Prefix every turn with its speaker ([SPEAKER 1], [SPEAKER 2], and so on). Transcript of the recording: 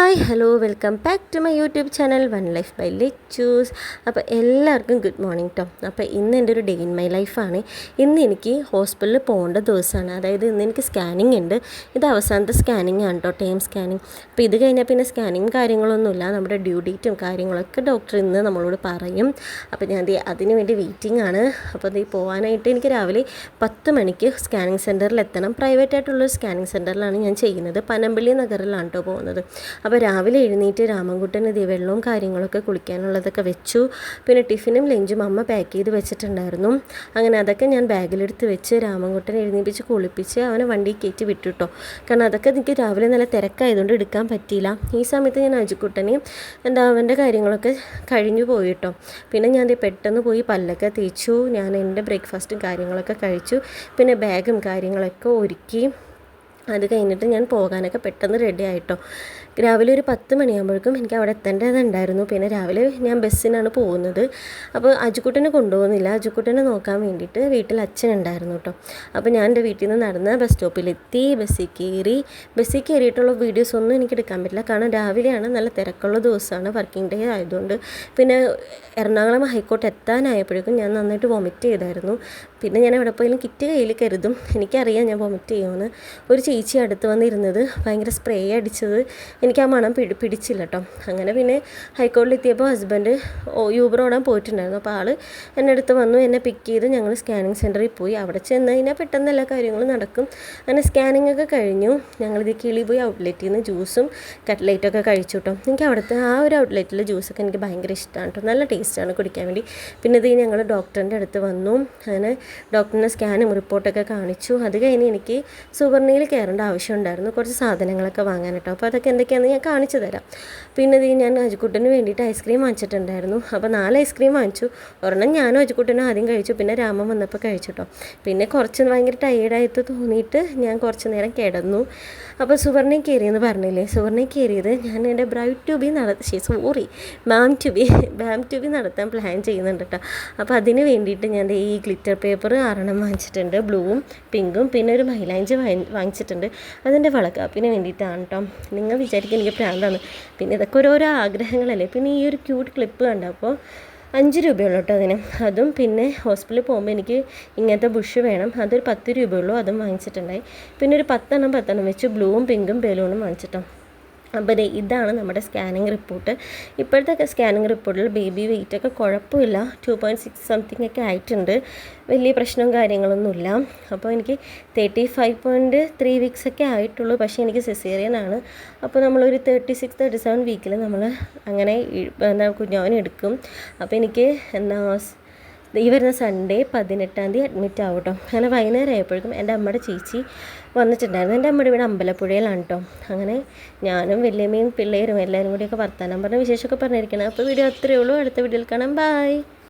[SPEAKER 1] Hi hello welcome back to my YouTube channel one life by Lechus അപ്പോൾ എല്ലാവർക്കും good morning കേട്ടോ അപ്പോൾ ഇന്ന് എന്റെ ഒരു ഡേ ഇൻ മൈ ലൈഫാണ്. ഇന്ന് എനിക്ക് ഹോസ്പിറ്റലിൽ പോകേണ്ട ദിവസമാണ്. അതായത് ഇന്ന് എനിക്ക് സ്കാനിങ് ഉണ്ട്. ഇത് അവസാനത്തെ സ്കാനിങ് ആണ് കേട്ടോ ടൈം സ്കാനിങ്. അപ്പോൾ ഇത് കഴിഞ്ഞാൽ പിന്നെ സ്കാനിങ് കാര്യങ്ങളൊന്നുമില്ല നമ്മുടെ ഡ്യൂ ഡേറ്റും കാര്യങ്ങളൊക്കെ ഡോക്ടർ ഇന്ന് നമ്മളോട് പറയും. അപ്പോൾ ഞാൻ അതിന് വേണ്ടി വെയിറ്റിംഗ് ആണ്. അപ്പോൾ ഇത് പോകാനായിട്ട് എനിക്ക് രാവിലെ പത്ത് മണിക്ക് സ്കാനിങ് സെന്ററിൽ എത്തണം. പ്രൈവറ്റ് ആയിട്ടുള്ളൊരു സ്കാനിങ് സെന്ററിലാണ് ഞാൻ ചെയ്യുന്നത്. പനമ്പള്ളി നഗറിലാണ് കേട്ടോ പോകുന്നത്. അപ്പോൾ രാവിലെ എഴുന്നേറ്റ് രാമൻകുട്ടൻ ഇത് വെള്ളവും കാര്യങ്ങളൊക്കെ കുളിക്കാനുള്ളതൊക്കെ വെച്ചു. പിന്നെ ടിഫിനും ലഞ്ചും അമ്മ പാക്ക് ചെയ്ത് വെച്ചിട്ടുണ്ടായിരുന്നു. അങ്ങനെ അതൊക്കെ ഞാൻ ബാഗിലെടുത്ത് വെച്ച് രാമൻകുട്ടനെ എഴുന്നേപ്പിച്ച് കുളിപ്പിച്ച് അവനെ വണ്ടി കയറ്റി വിട്ടു കേട്ടോ കാരണം അതൊക്കെ എനിക്ക് രാവിലെ നല്ല തിരക്കായതുകൊണ്ട് എടുക്കാൻ പറ്റിയില്ല. ഈ സമയത്ത് ഞാൻ അജിക്കുട്ടനെ എന്താ അവന്റെ കാര്യങ്ങളൊക്കെ കഴിഞ്ഞു പോയിട്ടോ. പിന്നെ ഞാൻ പെട്ടെന്ന് പോയി പല്ലൊക്കെ തേച്ചു. ഞാൻ എന്റെ ബ്രേക്ക്ഫാസ്റ്റും കാര്യങ്ങളൊക്കെ കഴിച്ചു. പിന്നെ ബാഗും കാര്യങ്ങളൊക്കെ ഒരുക്കി. അത് കഴിഞ്ഞിട്ട് ഞാൻ പോകാനൊക്കെ പെട്ടെന്ന് റെഡി ആയിട്ടോ. രാവിലെ ഒരു പത്ത് മണിയാകുമ്പോഴേക്കും എനിക്ക് അവിടെ എത്തേണ്ടതുണ്ടായിരുന്നു. പിന്നെ രാവിലെ ഞാൻ ബസ്സിനാണ് പോകുന്നത്. അപ്പോൾ അജുക്കുട്ടനെ കൊണ്ടുപോകുന്നില്ല. അജുക്കുട്ടനെ നോക്കാൻ വേണ്ടിയിട്ട് വീട്ടിൽ അച്ഛനുണ്ടായിരുന്നു കേട്ടോ. അപ്പോൾ ഞാൻ എന്റെ വീട്ടിൽ നിന്ന് നടന്ന് ബസ് സ്റ്റോപ്പിലെത്തി ബസ്സിൽ കയറി. ബസ്സിൽ കയറിയിട്ടുള്ള വീഡിയോസ് ഒന്നും എനിക്ക് എടുക്കാൻ പറ്റില്ല. കാരണം രാവിലെയാണ് നല്ല തിരക്കുള്ള ദിവസമാണ്. വർക്കിംഗ് ഡേ ആയതുകൊണ്ട്. പിന്നെ എറണാകുളം ഹൈക്കോർട്ട് എത്താനായപ്പോഴേക്കും ഞാൻ നന്നായിട്ട് വോമിറ്റ് ചെയ്തായിരുന്നു. പിന്നെ ഞാൻ എവിടെ പോയാലും കിറ്റ് കയ്യിൽ കരുതും. എനിക്കറിയാം ഞാൻ വോമിറ്റ് ചെയ്യുമെന്ന്. ഒരു ചേച്ചി അടുത്ത് വന്നിരുന്നത് ഭയങ്കര സ്പ്രേ അടിച്ചത്. എനിക്ക് ആ മണം പിടി പിടിച്ചില്ല കേട്ടോ അങ്ങനെ പിന്നെ ഹൈക്കോടതിയിൽ എത്തിയപ്പോൾ ഹസ്ബൻഡ് യൂബർ ഓടാൻ പോയിട്ടുണ്ടായിരുന്നു. അപ്പോൾ ആൾ എന്റെ അടുത്ത് വന്നു എന്നെ പിക്ക് ചെയ്ത് ഞങ്ങൾ സ്കാനിങ് സെന്ററിൽ പോയി. അവിടെ ചെന്ന് കഴിഞ്ഞാൽ പെട്ടെന്ന് എല്ലാ കാര്യങ്ങളും നടക്കും. അങ്ങനെ സ്കാനിങ് ഒക്കെ കഴിഞ്ഞു. ഞങ്ങളിത് കിളി പോയി ഔട്ട്ലെറ്റിൽ നിന്ന് ജ്യൂസും കട്ട്ലൈറ്റൊക്കെ കഴിച്ചു കേട്ടോ എനിക്ക് അവിടുത്തെ ആ ഒരു ഔട്ട്ലെറ്റിലെ ജ്യൂസൊക്കെ എനിക്ക് ഭയങ്കര ഇഷ്ടമാണ് കേട്ടോ നല്ല ടേസ്റ്റാണ് കുടിക്കാൻ വേണ്ടി. പിന്നെ ഇത് ഞങ്ങൾ ഡോക്ടറിന്റെ അടുത്ത് വന്നു. അങ്ങനെ ഡോക്ടറിന്റെ സ്കാനും റിപ്പോർട്ടൊക്കെ കാണിച്ചു. അത് കഴിഞ്ഞ് എനിക്ക് സുവർണയിൽ കയറേണ്ട ആവശ്യമുണ്ടായിരുന്നു കുറച്ച് സാധനങ്ങളൊക്കെ വാങ്ങാൻ കേട്ടോ അപ്പോൾ അതൊക്കെ എന്തൊക്കെയാണെന്ന് ഞാൻ കാണിച്ചു തരാം. പിന്നെ ഇത് ഞാൻ അജുക്കുട്ടന് വേണ്ടിയിട്ട് ഐസ്ക്രീം വാങ്ങിച്ചിട്ടുണ്ടായിരുന്നു. അപ്പോൾ നാല് ഐസ്ക്രീം വാങ്ങിച്ചു. ഒരെണ്ണം ഞാനും അജുക്കുട്ടനും ആദ്യം കഴിച്ചു. പിന്നെ രാമൻ വന്നപ്പോൾ കഴിച്ചിട്ടോ പിന്നെ കുറച്ച് ഭയങ്കര ടയേർഡായിട്ട് തോന്നിയിട്ട് ഞാൻ കുറച്ച് നേരം കിടന്നു. അപ്പോൾ സുവർണയിൽ കയറിയെന്ന് പറഞ്ഞില്ലേ? സുവർണയിൽ കയറിയത് ഞാൻ എന്റെ ബ്രൈറ്റ് ട്യൂബി നടത്തി സോറി മാം ട്യൂബി മാം ട്യൂബി നടത്താൻ പ്ലാൻ ചെയ്യുന്നുണ്ട് കേട്ടോ അപ്പോൾ അതിന് വേണ്ടിയിട്ട് ഞാൻ ഈ ഗ്ലിറ്റർ പേപ്പർ ആറെണ്ണം വാങ്ങിച്ചിട്ടുണ്ട്. ബ്ലൂവും പിങ്കും. പിന്നെ ഒരു മൈലാഞ്ചി വാങ്ങിച്ചിട്ടുണ്ട്. അതിന്റെ വളക്കാപ്പിന് വേണ്ടിയിട്ടാണ് കേട്ടോ നിങ്ങൾ വിചാരിക്കും എനിക്ക് പ്രാന്താണ്. പിന്നെ ഇതൊക്കെ ഓരോരോ ആഗ്രഹങ്ങളല്ലേ. പിന്നെ ഈ ഒരു ക്യൂട്ട് ക്ലിപ്പ് കണ്ടപ്പോൾ അഞ്ച് രൂപയുള്ളൂ കേട്ടോ അതിന്. അതും പിന്നെ ഹോസ്പിറ്റലിൽ പോകുമ്പോൾ എനിക്ക് ഇങ്ങനത്തെ ബുഷ് വേണം. അതൊരു പത്ത് രൂപയുള്ളൂ. അതും വാങ്ങിച്ചിട്ടുണ്ടായി. പിന്നെ ഒരു പത്തെണ്ണം പത്തെണ്ണം വെച്ച് ബ്ലൂവും പിങ്കും ബലൂണും വാങ്ങിച്ചിട്ടോ. അപ്പോൾ ഇതാണ് നമ്മുടെ സ്കാനിങ് റിപ്പോർട്ട്. ഇപ്പോഴത്തെ സ്കാനിങ് റിപ്പോർട്ടിൽ ബേബി വെയിറ്റ് ഒക്കെ കുഴപ്പമില്ല. ടു പോയിന്റ് സിക്സ് സംതിങ് ഒക്കെ ആയിട്ടുണ്ട്. വലിയ പ്രശ്നവും കാര്യങ്ങളൊന്നുമില്ല അപ്പോൾ എനിക്ക് thirty five point three weeks ഒക്കെ ആയിട്ടുള്ളൂ. പക്ഷേ എനിക്ക് സിസേറിയൻ ആണ്. അപ്പോൾ നമ്മളൊരു തേർട്ടി സിക്സ് തേർട്ടി സെവൻ വീക്കിൽ നമ്മൾ അങ്ങനെ എന്താ കുഞ്ഞവൻ എടുക്കും. അപ്പോൾ എനിക്ക് എന്താ ഈ വരുന്ന സൺഡേ പതിനെട്ടാം തീയതി അഡ്മിറ്റ് ആവും കേട്ടോ അങ്ങനെ വൈകുന്നേരം ആയപ്പോഴേക്കും എന്റെ അമ്മയുടെ ചേച്ചി വന്നിട്ടുണ്ടായിരുന്നു. എന്റെ അമ്മയുടെ ഇവിടെ അമ്പലപ്പുഴയിലാണ് കേട്ടോ അങ്ങനെ ഞാനും വലിയമ്മയും പിള്ളേരും എല്ലാവരും കൂടിയൊക്കെ വർത്താനം പറഞ്ഞ വിശേഷമൊക്കെ പറഞ്ഞിരിക്കണം. അപ്പോൾ വീഡിയോ അത്രയേ ഉള്ളൂ. അടുത്ത വീഡിയോയിൽ കാണാം. ബൈ